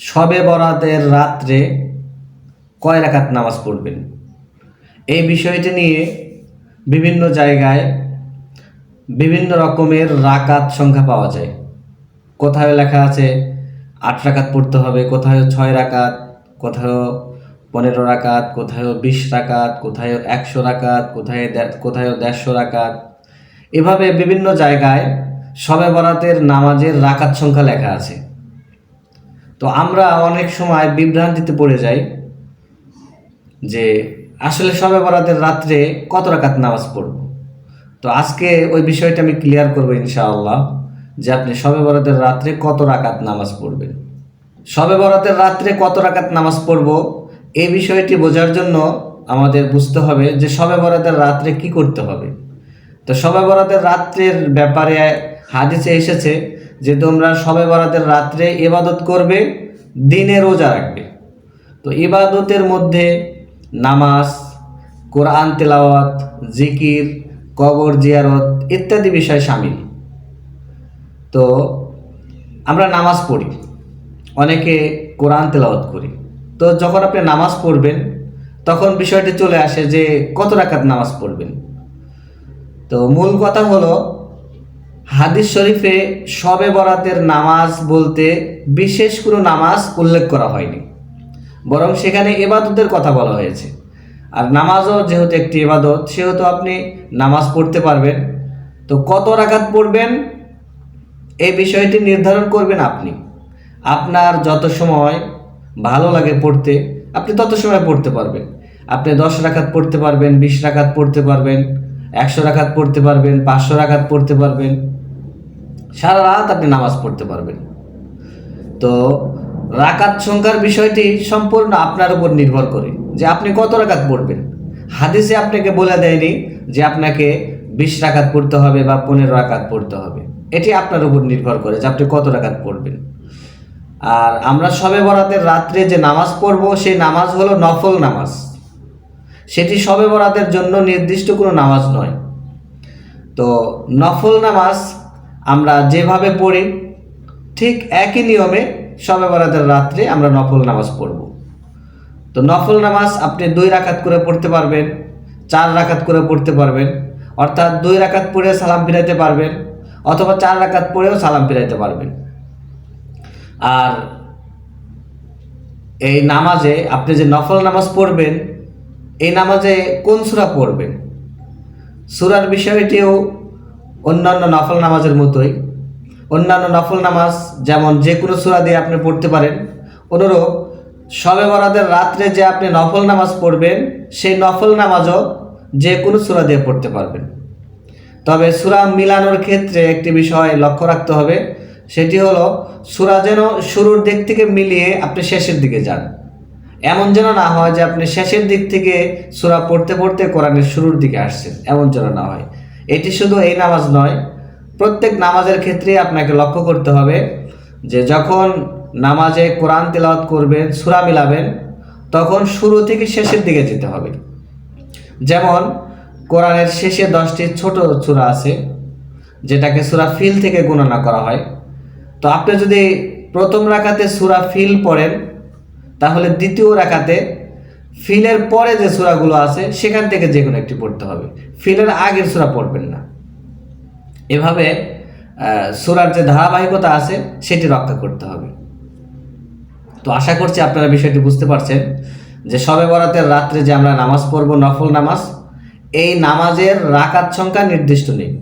শবে বরাতের রাত্রে কয় রাকাত নামাজ পড়বেন? এই বিষয়টি নিয়ে বিভিন্ন জায়গায় বিভিন্ন রকমের রাকাত সংখ্যা পাওয়া যায়। কোথায় লেখা আছে, আট রাকাত পড়তে হবে, কোথায় ছয় রাকাত কোথাও পনেরো রাকাত কোথাও বিশ রাকাত, কোথায় একশো রাকাত, কোথায় কোথায় দেড়শো রাকাত। এভাবে বিভিন্ন জায়গায় শবে বরাতের নামাজের রাকাত সংখ্যা লেখা আছে। তো আমরা অনেক সময় বিভ্রান্তিতে পড়ে যাই যে আসলে শবে বরাতের রাত্রে কত রাকাত নামাজ পড়ব। তো আজকে ওই বিষয়টা আমি ক্লিয়ার করব ইনশাআল্লাহ যে আপনি সবে বরাতের রাত্রে কত রাকাত নামাজ পড়বেন। শবে বরাতের রাত্রে কত রাকাত নামাজ পড়ব এই বিষয়টি বোঝার জন্য আমাদের বুঝতে হবে যে শবে বরাতের রাত্রে কি করতে হবে। তো শবে বরাতের রাত্রের ব্যাপারে হাদিসে এসেছে যে তোমরা শবে বরাতের রাত্রে ইবাদত করবে, দিনে রোজা রাখবে। তো ইবাদতের মধ্যে নামাজ, কোরআন তেলাওয়াত, জিকির, কবর জিয়ারত ইত্যাদি বিষয় সামিল। তো আমরা নামাজ পড়ি, অনেকে কোরআন তেলাওয়াত করি। তো যখন আপনি নামাজ পড়বেন, তখন বিষয়টি চলে আসে যে কত রাকাত নামাজ পড়বেন। তো মূল কথা হলো হাদিস শরীফে শবে বরাতের নামাজ বলতে বিশেষ কোনো নামাজ উল্লেখ করা হয়নি। বরং সেখানে এবাদতের কথা বলা হয়েছে। আর নামাজও যেহেতু একটি এবাদত সেহেতু আপনি নামাজ পড়তে পারবেন। তো কত রাকাত পড়বেন? এই বিষয়টি নির্ধারণ করবেন আপনি। আপনার যত সময় ভালো লাগে পড়তে, আপনি তত সময় পড়তে পারবেন। আপনি দশ রাখাত পড়তে পারবেন, বিশ রাখাত পড়তে পারবেন। একশো রাখাত পড়তে পারবেন, পাঁচশো রাখাত পড়তে পারবেন। সারা রাত আপনি নামাজ পড়তে পারবেন। তো রাকাত সংখ্যার বিষয়টি সম্পূর্ণ আপনার উপর নির্ভর করে যে আপনি কত রাকাত পড়বেন। হাদিসে আপনাকে বলে দেয়নি যে আপনাকে বিশ রাকাত পড়তে হবে বা পনেরো রাকাত পড়তে হবে। এটি আপনার উপর নির্ভর করে যে আপনি কত রাকাত পড়বেন। আর আমরা সবে বরাতের রাত্রে যে নামাজ পড়ব, সেই নামাজ হলো নফল নামাজ। সেটি সবে বরাতের জন্য নির্দিষ্ট কোনো নামাজ নয়। তো নফল নামাজ আমরা যেভাবে পড়ি, ঠিক একই নিয়মে সবে বরাতের রাত্রে আমরা নফল নামাজ পড়ব। তো নফল নামাজ আপনি দুই রাকাত করে পড়তে পারবেন, চার রাকাত করে পড়তে পারবেন, অর্থাৎ দুই রাকাত পড়ে সালাম ফিরাইতে পারবেন, অথবা চার রাকাত পড়েও সালাম ফিরাইতে পারবেন। আর এই নামাজে আপনি যে নফল নামাজ পড়বেন এই নামাজে কোন সূরা পড়বেন? সুরার বিষয়টিও অন্যান্য নফল নামাজের মতোই। অন্যান্য নফল নামাজ যেমন যে কোনো সুরা দিয়ে আপনি পড়তে পারেন। অনুরূপ শবে বরাতের রাত্রে যে আপনি নফল নামাজ পড়বেন, সেই নফল নামাজও যে কোনো সূরা দিয়ে পড়তে পারবেন। তবে সুরা মিলানোর ক্ষেত্রে একটি বিষয় লক্ষ্য রাখতে হবে, সেটি হলো সূরা যেন শুরুর দিক থেকে মিলিয়ে আপনি শেষের দিকে যান। এমন যেন না হয় যে আপনি শেষের দিক থেকে সুরা পড়তে পড়তে কোরআনের শুরুর দিকে আসছেন। এমন যেন না হয়। এটি শুধু এই নামাজ নয়, প্রত্যেক নামাজের ক্ষেত্রে আপনাকে লক্ষ্য করতে হবে যে যখন নামাজে কোরআন তেলাওয়াত করবেন, সুরা মিলাবেন, তখন শুরু থেকে শেষের দিকে যেতে হবে। যেমন, কোরআনের শেষে দশটি ছোট সূরা আছে, যেটাকে সুরা ফিল থেকে গণনা করা হয়। তো আপনি যদি প্রথম রাখাতে সুরা ফিল পড়েন তাহলে দ্বিতীয় রাখাতে ফিলের পরে যে সূরাগুলো আছে, সেখান থেকে যে কোনো একটি পড়তে হবে। ফিলের আগের সূরা পড়বেন না। এভাবে সূরার যে ধারাবাহিকতা আছে, সেটি রক্ষা করতে হবে। তো আশা করছি আপনারা বিষয়টি বুঝতে পারছেন যে শবে বরাতের রাত্রে যে আমরা নামাজ পড়ব, নফল নামাজ, এই নামাজের রাকাত সংখ্যা নির্দিষ্ট নেই।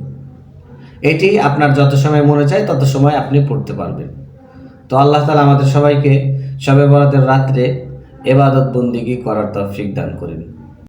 এটি আপনার যত সময় মনে চায়, তত সময় আপনি পড়তে পারবেন। তো আল্লাহ তালা আমাদের সবাইকে শবে বরাতের রাত্রে এবাদত বন্দিগি করার তফিক দান করেন।